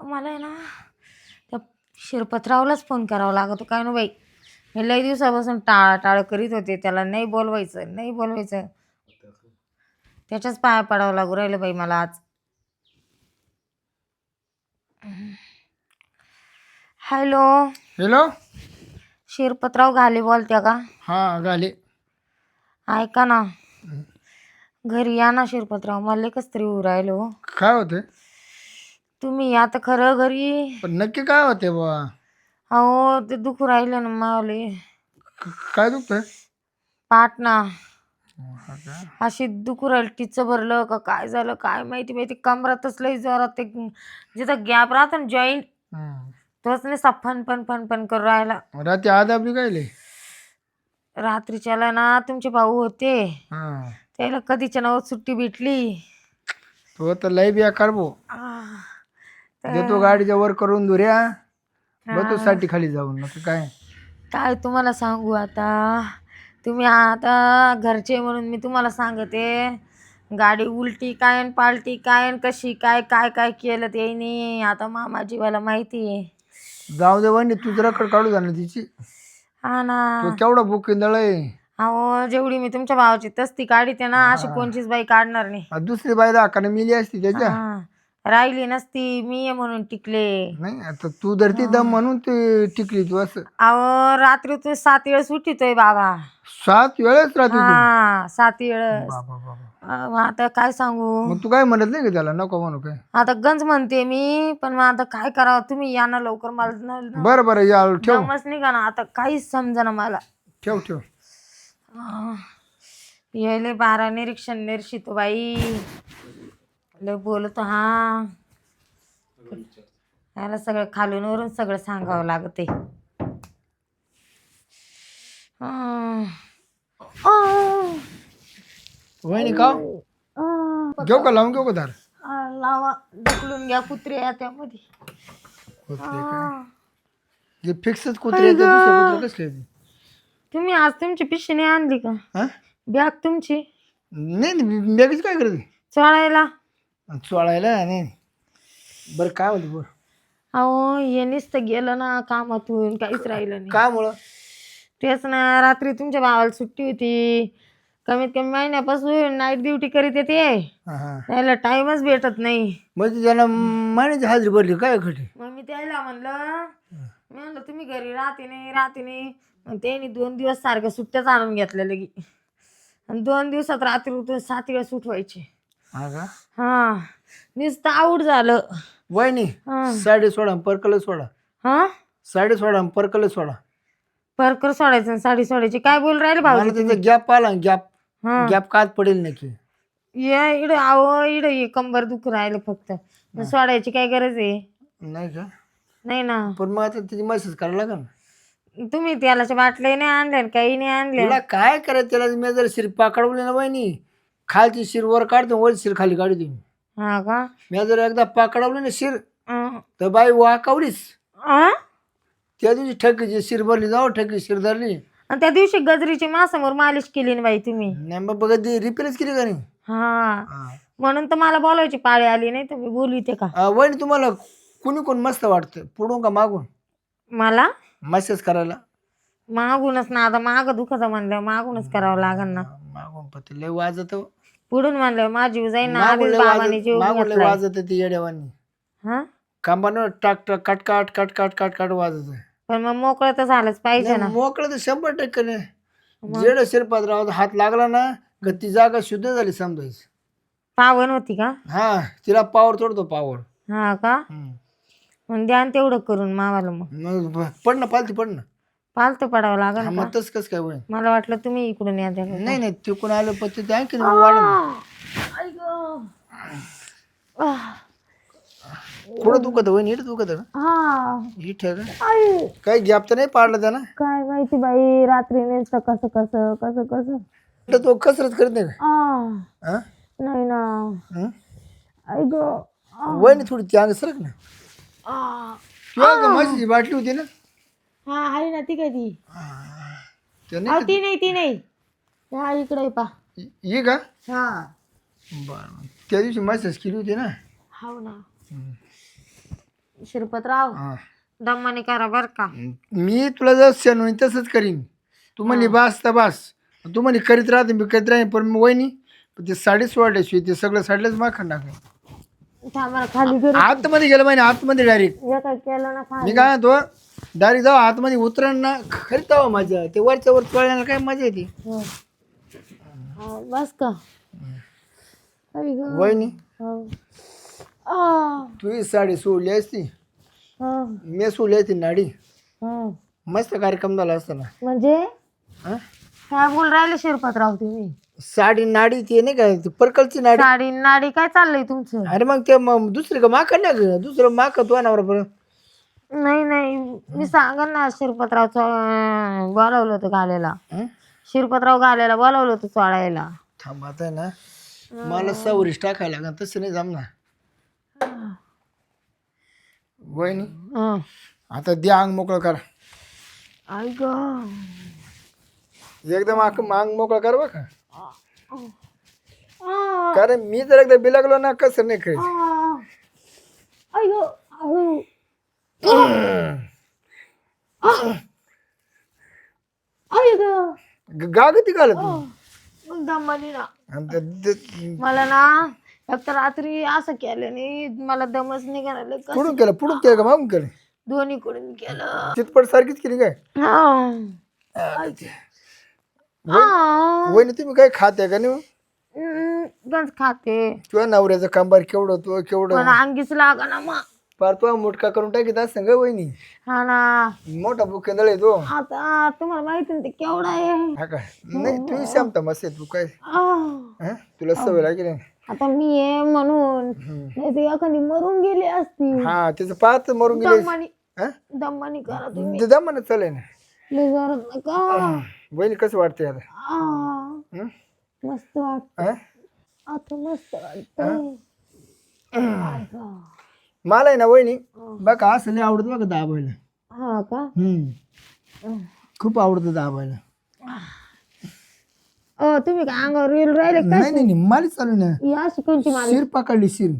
मला आहे ना त्या शिरपतरावलाच फोन करावा लागतो काय ना बाई? मी लई दिवसापासून टाळ टाळ करीत होते. त्याला नाही बोलवायचं नाही बोलवायचं. त्याच्याच पाया पडावं लागू राहिलं बाई मला आज. हॅलो? हॅलो? शिरपतराव घाले बोलत्या का? हा गाले ऐका ना. घरी या ना शिरपतराव मला कस तरी हो. काय होते तुम्ही आता खरं घरी. पण नक्की काय होते बा अहो ते दुखू राहिलं ना मावले काय दुखतंय? पाठ ना. हा का? अशी दुखू राहिली टिचं भरलं का काय झालं काय माहिती माहिती कमरातच लई जोरात ते जिथं गॅप राहतो ना जॉईंट हम्म. तोच नाही फन फन फन फन करू राहिला. रात्री आदाबली काय लय? रात्रीच्याला ना तुमचे भाऊ होते. हा. त्याला कधीच्या नावात सुट्टी भेटली? तो तर लय बिया आह. तर देतो गाडीच्या वर करून दुऱ्या बघतो साठी खाली जाऊन नका काय? काय तुम्हाला सांगू आता. तुम्ही आता घरचे म्हणून मी तुम्हाला सांगते. गाडी उलटी काय आणि पालटी काय आणि कशी काय काय काय केलं ते नाही आता मामा जीवाला माहिती आहे. जाऊ दे वहिनी तुझं रकड काढू जाणार तिची. हा ना. तो केवढा बुक आहे. अहो जेवढी मी तुमच्या भावाची तस्ती काढीते ना अशी कोणचीच बाई काढणार नाही. दुसरी बाई दाखाने मिली असती त्याच्या. हा. राहिली नसती मी आहे म्हणून टिकले. नाही आता तू धरती दम म्हणून ती टिकली तू असं. अहो रात्री तू सात वेळेस उठितोय बाबा. सात वेळेस राहते तू हा सात वेळेस. बाबा बाबा अहो, आता काय सांगू? मग तू काय म्हणत नाही का त्याला? नको म्हणू काय? आता गंज म्हणते मी पण मग आता काय करावं? तुम्ही या ना लवकर मला न- न- बरं बरं या ठेव. दमच निघा ना? आता काहीच समजा ना मला. ठेव ठेव. यायले बारा निरीक्षण निरशितो बाई. लय बोलतो हा. याला सगळं खालून वरून सगळं सांगावं लागते वहिनी का? घेऊ का लावून घेऊ का दार? लावा. ढकलून घ्या कुत्रे त्यामध्ये. कुत्रे काय जे फिक्सच कुत्रे आहेत, ते दुसरे कुत्रे कसले आहेत? तुम्ही आज तुमची पिशवी नाही आणली का? हा? बॅग तुमची? नाही नाही बॅगेच काय करते चढायला चोळायला. नाही. बरं काय होतं बरं अहो हे नुसतं गेलं ना कामातून काहीच राहिलं नाही. काय मुळं तेच ना रात्री तुमच्या भावाला सुट्टी होती. कमीत कमी महिन्यापासून नाईट ड्युटी करीत येते. हा हा. त्याला टाइमच भेटत नाही. म्हणजे त्याला महिन्याची हाजरी भरली काय खटी मग मी त्याला म्हणलं मी म्हणलं तुम्ही घरी राहते नाही राहते नाही. मग त्यांनी दोन दिवस सारख्या सुट्ट्याच आणून घेतल्या लगी. आणि दोन दिवसात रात्री उठून सात वेळेस उठवायचे. हा का? हा. नुसतं आऊट झालं. वहिनी हा. साडी सोडा परकल सोडा. हा? साडी सोडा परकल सोडा. परकर सोडायचं आणि साडी सोडायची. काय बोल राहिले मला भाऊ त्याचा गॅप आला गॅप हा. गॅप कात पडेल नक्की. या इकडे आव इकडे ये. कंबर दुख राहिलं फक्त. सोडायची काय गरज आहे? नाही का? नाही ना. पण मग आता तिची मेसेज करायला लागेल ना. तुम्ही त्यालाच्या बाटल्या नाही आणल्या आणि काही नाही आणल्या तुला काय करायचं? त्याला मी जर शिर पाकडवली ना वहिनी खालची शिर वर काढतो वर शिर खाली काढतो हा का? मी जर एकदा पाकडवली ना शिर अं, तर बाई वाकावलीच अं? त्या दिवशी ठकीची शिर भरली जाऊ ठकी शिर धरली. आणि त्या दिवशी गजरीची मासामोर मालिश केली ना बाई तुम्ही. नाही मग बघा ती रिपेअरच केली का नाही? हा. हा. म्हणून तर मला बोलायची पाळी आली नाही तुम्ही बोलू इथे का? अं, वहिनी तुम्हाला कुणी कोण मस्त वाटतं? पुढून का मागून? मला? मेसेज करायला? मागूनच ना आता माग दुखत म्हणलं मागूनच करावं लागल ना. मागून पती लय वाजत. पुढून म्हणलं माझी जीव जाईन ना मागून आधीच लय बाबाने वाजत जीव मागून लय घेतलाय. वाजत ती येड्यावानी. हा? खांबानं टाक टाक कट काट कट काट कट काट वाजत. पण मग मोकळं तर झालंच पाहिजे ना. मोकळं तर शंभर टक्के नाही. जेड शिरपात्रावर हात लागला ना ग ती जागा शुद्ध झाली समजायची. पावन होती का? हा तिला पावर तोडतो पावर हा का? मग द्या न तेवढं करून मावाला मग. मग पड ना पालती पड ना. पालतं पडावं लागल हा, का? मग तस कस काय होईल? मला वाटलं तुम्ही इकडून या त्या नाही नाही तिकडून आलं पण ते आणखी वाढ कुठं दुखत होईन इथं दुखत का? हा. का? काही गॅप तर नाही पाडला त्याला काय माहिती बाई रात्री नेसतं कसं कसं कसं कसं. इथं तो कसरत करत नाही का? आ, हा? नाही ना. हं? आई ग. वहिनी थोडी ती अंग सरक ना. आ, किंवा म्हशीची बाटली होती ना? हा आहे ना ती काय ती? ते अहो, नाही ती नाही ती नाही. हा इकडे पा. ये का? हा. बरं त्या दिवशी मेसेज केली होती ना? हो ना. शिरपतराव हा. दमाने करा बर का. मी तुला जर सण होईन तसंच करीन. तू म्हणे बास तर बास. तू म्हणे करीत राहते मी करीत राहीन पण मग वहिनी पण ते साडी सोडल्याशिवाय ते सगळं साडल्याच माखण टाकलं. थांबा खाली आतमध्ये गेलं महिने आतमध्ये डायरेक्ट केलं ना मी काय म्हणतो डायरेक्ट जाऊ आतमध्ये उतरण ना. खरी जावं माझ्या ते वरच्या वर चढण्याला काय मजा येते. हो. हा, बस का? आई गं. वहिनी. हो. आ, तू साडी सोडली असती. हा, मी सोडली असती नाडी. हा. मस्त कार्यक्रम झाला असता ना. म्हणजे? हा? काय बोल राहिले शिरपतराव तुम्ही. साडी नाडी ती नाही का ती पर्कलची नाडी? साडी नाडी काय चाललंय तुमचं? अरे मग ते मग दुसरी का माकड ना ग दुसरं माक तू बरोबर नाही नाही. मी सांगा ना शिरपतरावचं बोलावलं होतं घालायला शिरपतराव घालायला बोलावलं होतं चोळायला. थांब आता ना. मला सवरीस टाकायला लागेल तसं नाही जमणार. वहिनी हं. आता द्या अंग मोकळं कर. आई ग. एकदम आक अंग मोकळं कर बघ का. कारण मी जर एकदा बिलगलो ना कसं नाही काही आ. आई ग हळू. आई ग. गागती घालत दमली ना. आणि ते- ते- मला ना एक तर रात्री असं केलं नाही. मला दमच नाही करायला. पुढून केलं पुढून केलं का मागून केलं? दोन्ही कडून केलं. चितपट सारखीच केली काय? हा. वहिनी तुम्ही काय खाते का नाही हम्म, खाते. तुझ्या नवऱ्याचं कांबार केवढं तो केवढं अंगीच लागा ना मग. पार तुला मुटका करून टाकीत असं ग वहिनी. हा ना. मोठा बुकेंदळ आहे तो. आता तुम्हाला माहिती ना ते केवढा आहे. हा काय नाही तू शांत मस्त आहे तू काय. हं? तुला सवय लागेल. आता मी आहे म्हणून. नाही तर एखादी मरून गेली असती. हा त्याचं पाच मरून गेले दमानी हं? दमानी करा तुम्ही. ते ना चालेल ना. लय जोरात नका. वहिनी कसं वाटतंय आता? आ. हं? मस्त वाटत? आता मस्त वाटत. मला आहे ना वहिनी बघा असं नाही आवडत बघा दाबायला. हा का? हम्म. खूप आवडतं दाबायला. अ तुम्ही काय अंगावर रेल राहिले का नाही नाही नाही मला चालू ना या शिकवणची मला शिर पकडली शिर.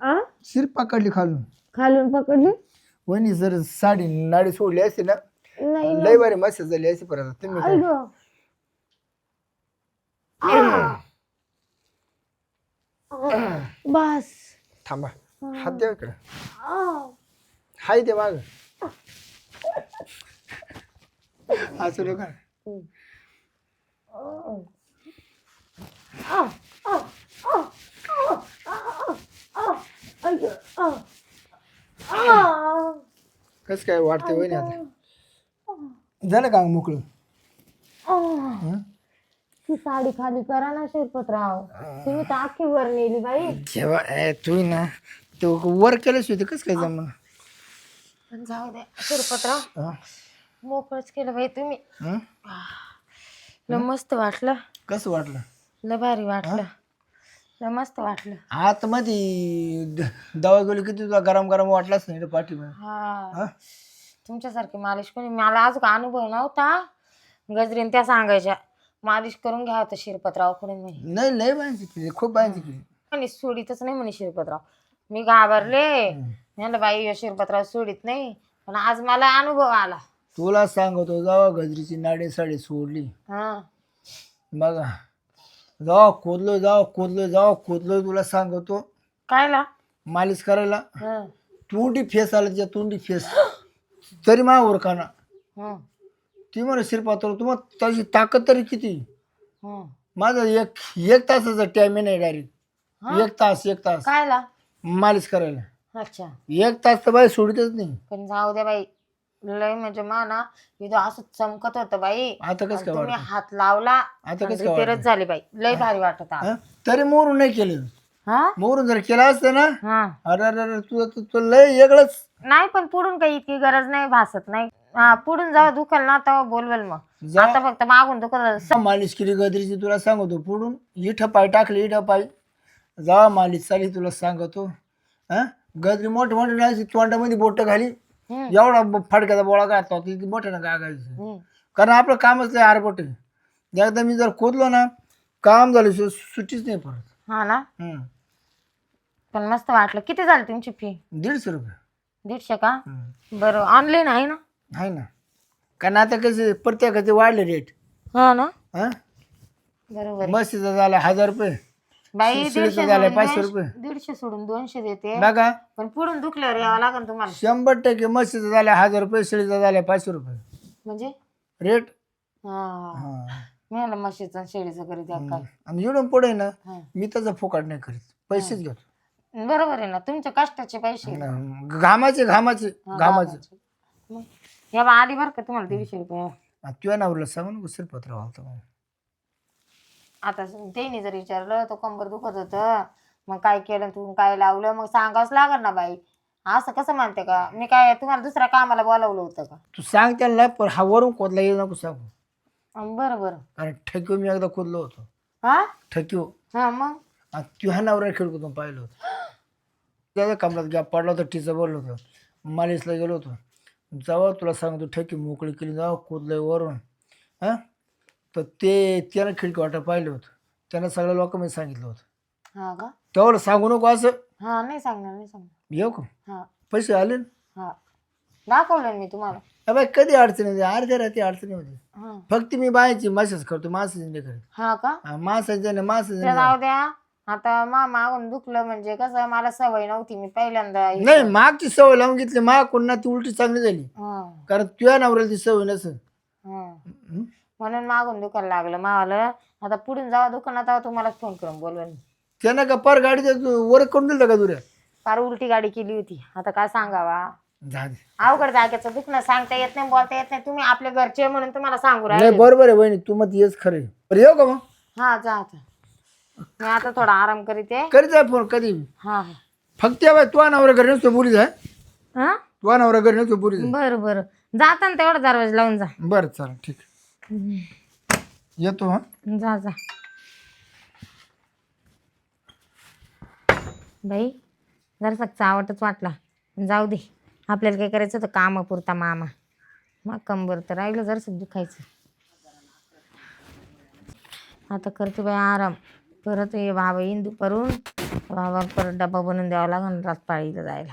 आ? शिर पकडली खालून. खालून पकडली? वहिनी जर साडी नाडी सोडली असते ना नाही लय बारी मस्त झाली असती परत तुम्ही काय? ग आ. बस. थांबा. हात द्या इकडे. हाय ते माग. असं नका. कसं काय वाटतंय वहिनी आता? झालं का अंग मोकळं. हं? ती साडी खाली करा ना शिरपतराव. तुम्ही तर अख्खी वर नेली बाई. जेव्हा ए, तू ना तो वर केल्याशिवाय ते कसं काय जमणार पण जाऊ द्या शिरपतराव? मोकळच केलं बाई तुम्ही. हं? लय मस्त वाटलं. कसं वाटलं? लय भारी वाटलं. लय मस्त वाटलं. आतमध्ये द- दवा गेली किती तुला गरम गरम वाटलाच नाही पाठी हा? तुमच्यासारखी मालिश कोणी मला अजून अनुभव नव्हता. गजरीन त्या सांगायच्या मालिश करून घ्या होतं शिरपतरावकडून म्हणे. नाही लय बायांची केली खूप बायांची केली. म्हणे सोडीतच नाही म्हणे शिरपतराव. मी घाबरले. म्हणलं बाई ह्यो शिरपतराव सोडीत नाही. पण आज मला अनुभव आला. तुला सांगतो जावा गजरीची नाडी साडी सोडली. हा. बघा. जावा खोदलो जावा खोदलो जावा खोदलो तुला सांगतो. कायला? मालिश करायला. हं, तोंडी फेस आला तिच्या तोंडी फेस. तरी मावर काना हं, ती म्हणा शिरपात्र तुम्हाला त्याची ताकद तरी किती? हं. माझा एक एक तासाचा टायमिंग आहे डायरेक्ट एक तास एक तास. कायला? मालिश करायला. अच्छा. एक तास तर बाई सोडतच नाही. पण जाऊ दे बाई. लय म्हणजे माना इथं असं चमकत होतं बाई. आता कसं काय तुम्ही वाटतं? हात लावला आता कसं काय रिपेअरच झाली बाई. लय भारी वाटत हं? तरी मोरून नाही केलं. हा? मोरून जर केलं असतं ना हा. अरे अरे अरे तुझं तू तू लय वेगळंच नाही पण पुढून काही इतकी गरज नाही भासत नाही. हा पुढून जेव्हा दुखल ना तेव्हा बोलवेल मग. जा. आता फक्त मागून दुखत मालिश केली गदरीची तुला सांगतो. पुढून इथं पाय टाकले इथं पाय. जा मालिश चाली तुला सांगतो. हा? गदरी मोठे मोठे नाही तोंडामध्ये बोट घाली. हम्म. एवढा ब- फडक्याचा बोळा घातला होता ती मोठ्यानं गागायचं. कारण आपलं कामच नाही आरबट एकदा मी जर खोदलो ना काम झालं सुट्टीच नाही परत हा ना? हम्म. पण मस्त वाटलं. किती झाली तुमची फी दीडशे रुपये. दीडशे का. बरं ऑनलाईन आहे ना? आहे ना. कारण आता कसे प्रत्येकाचे वाढले रेट हा ना? हा? बरोबर आहे. मस्तीचा झाला हजार रुपये. बाई दीडशे झालं पाचशे रुपये. दीडशे सोडून दोनशे देते. बघा. पण पुढून दुखल्यावर यावं लागेल तुम्हाला. शंभर टक्के मस्तीचा झाला हजार रुपये शिडीचा झाला पाचशे रुपये. म्हणजे? रेट हा. हा. मी म्हशीचं शेळीचं करीत काय आणि इकडून पुढे ना हा. मी त्याचा फुकाट नाही करीत पैसेच घेतो. बरोबर आहे ना तुमच्या कष्टाचे पैसे घामाचे घामाचे घामाचे. मग या बा आली बरं का तुम्हाला दीडशे रुपये? तुझ्या नावला सांगू नको शिरपत्र होतं आता त्यांनी जर विचारलं तो कंबर दुखत होतं. मग काय केलं तू काय लावलं मग सांगावंच लागल ना बाई. असं कसं म्हणते का? मी काय तुम्हाला दुसऱ्या कामाला बोलावलं होतं का? तू सांग त्यांना पण हा वरून खोदला येऊ नको सांगू. अं, बरं बरं. कारण ठेकीव मी एकदा खोदलो होतो. हा? ठेकीव हा मग? आणि तुझ्या नवऱ्या खिडकून पाहिलं होतं. त्याच्या कमरात गॅप पडला होता टीचं बोललो होतं. मालिशला गेलो होतो. जेव्हा तुला सांगतो ठेकी मोकळी केली जाऊ खोदलंय वरून. हां? तर ते त्यानं खिडकी वाटा पाहिलं होतं. त्यानं सगळ्या लोकांनी सांगितलं होतं. हा का? तेवढं सांगू नको असं. हा नाही सांगणार नाही सांगणार. येऊ का? हा. पैसे आले ना? हा. दाखवलं मी तुम्हाला. अबे कधी अडचणी होती अर्ध्या रात्री अडचणी होती. हा. फक्त मी बायची मॅसेज करतो मासेज नाही करत. हा का? मासेज मासेज जाऊ द्या. आता मा मागून दुखलं म्हणजे कसं मला सवय नव्हती मी पहिल्यांदा नाही मागची सवय लावून घेतली माग कोणा ती उलटी चांगली झाली. हा. कारण तुझ्या नवऱ्याला ती सवय नसेल. हा. हं? म्हणून मागून दुकान लागलं मावाला. आता पुढून जावा दुकानात तेव्हा तुम्हालाच फोन करून बोलवेन. त्यानं का पर गाडी वर करून दिलं का दुऱ्या? फार उलटी गाडी केली होती. आता काय सांगावा? झाले अवघड जागेचं दुखणं सांगता येत नाही बोलता येत नाही. तुम्ही आपले घरचे म्हणून तुम्हाला सांगू नाही राहिले. बरोबर आहे बहिणी तू मग येच खरं. बरं येऊ का मग? हा जा आता मी आता थोडा आराम करीते. करीत जाय फोन कधी? हा हा. फक्त या बाई तुझ्या नवऱ्या घरी नसतो पुरी जाय हा? तुझ्या नवऱ्या घरी नसतो पुरी जाय बरं बरं. जाता ना तेवढा दरवाजा लावून जा. बरं चालेल ठीक. आहे. येतो हा? जा जा. बाई जरासा चावटच वाटला. जाऊ दे. आपल्याला काय करायचं होतं? कामापुरता मामा. मग कंबर तर राहिलं जरासं दुखायचं. आता करते बाई आराम. परत हे बाबा येईन दुपारून. बाबा परत डबा बनवून द्यावा लागेल रातपाळीला जायला.